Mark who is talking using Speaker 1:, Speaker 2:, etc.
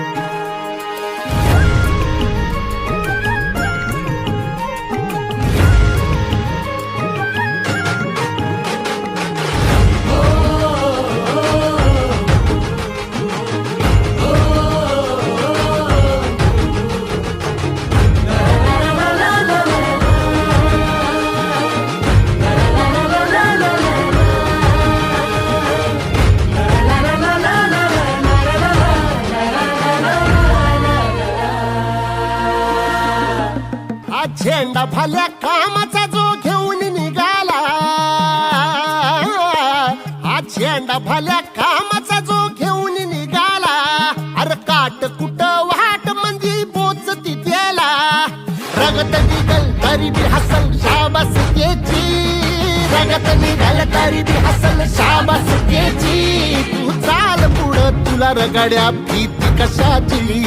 Speaker 1: Thank you.
Speaker 2: आज झेंडा फाल्या कामाचा जो घेऊन निघाला. हा झेंडा फाल्या कामाचा जो घेऊन निघाला. अरे काट कुट वाट मंदी बोच त्याला रगत निघल तरी बी हसल शाबास त्याची. रगत निघल तरी बी हसल शाबास त्याची. तू चाल पुढं तुला रगड्या भीती कशाची?